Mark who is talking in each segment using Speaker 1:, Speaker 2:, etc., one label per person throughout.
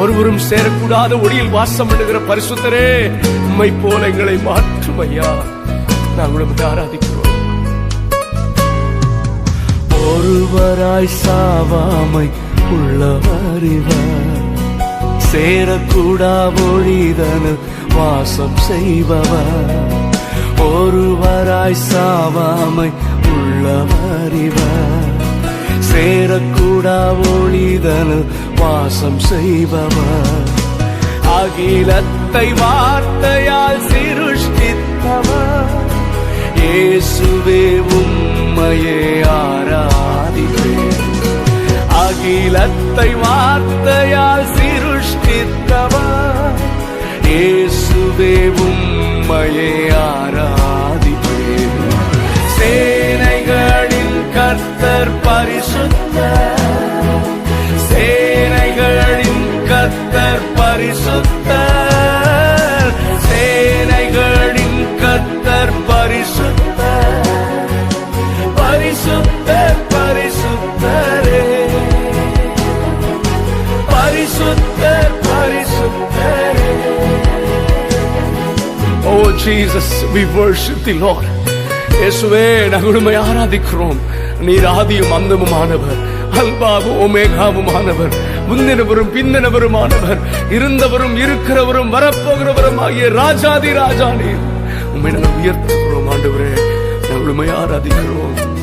Speaker 1: ஒருவரும் சேரக்கூடாத ஒளியில் வாசம் பண்ணுகிற பரிசுத்தரே உம்மை போல எங்களை மாற்றும் ஐயா நாங்கள் உம்மை ஆராதிக்கிறோம். ஒருவராய் சாவாமை உள்ளவரிவர். சேரக்கூடா ஒழிதனில் வாசம் செய்பவர். ஒருவராய் சாவாமை உள்ளவரிவர். சேரக்கூடா ஒழிதனில் வாசம் செய்பவர். அகிலத்தை வார்த்தையால் சிருஷ்டித்தவர். இயேசுவே உம்மையே ஆராதிப்பேன் அகிலத்தை வார்த்தையால் சிருஷ்டித்தவர். இயேசுவே உம்மையே ஆராதிப்பேன் சேனைகளின் கர்த்தர் பரிசுத்த சே கர்த்தர் பரிசுத்தர். சேனைகளின் கத்தர் பரிசுத்தர். பரிசுத்தர் பரிசுத்தரே. பரிசுத்தர் பரிசுத்தரே. ஓ Jesus we worship the Lord. இயேசுவே நகுடுமை ஆராதிக்கிறோம். நீர் ஆதியும் அந்தமுமானவர். அல்பாவும் ஒமேகாவுமானவர். முந்தினவரும் பிந்தினவருமானவர். இருந்தவரும் இருக்கிறவரும் வரப்போகிறவரும் ஆகிய ராஜாதி ராஜா நீர் உண்மை நாங்கள் உயர்த்துகிறோம் ஆண்டவரே. நாங்கள் உம்மை ஆராதிக்கிறோம்.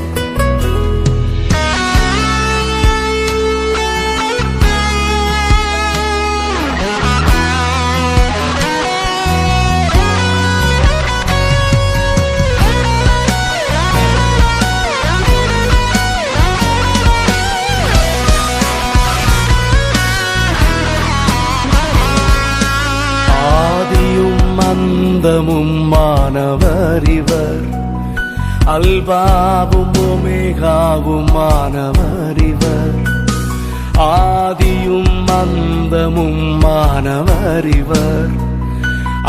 Speaker 1: அந்தமும் மாணவரிவர் அல்பாவும் ஒமேகாவும் மாணவரிவர் ஆதியும் அந்தமும் மாணவரிவர்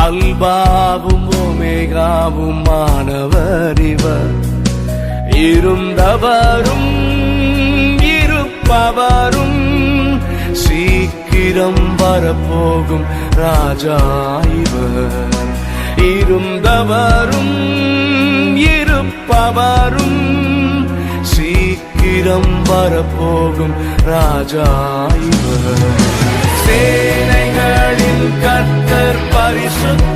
Speaker 1: அல்பாவும் ஒமேகாவும் மாணவரிவர் இருந்தவரும் இருப்பவரும் சீக்கிரம் வரப்போகும் ராஜா இவர். இருந்தவரும் இருப்பவரும் சீக்கிரம் வரப்போகும் ராஜா இவர். சேனைகளின் கர்த்தர் பரிசுத்த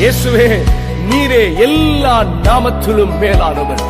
Speaker 1: இயேசுவே நீரே எல்லா நாமத்திலும் மேலானவர்.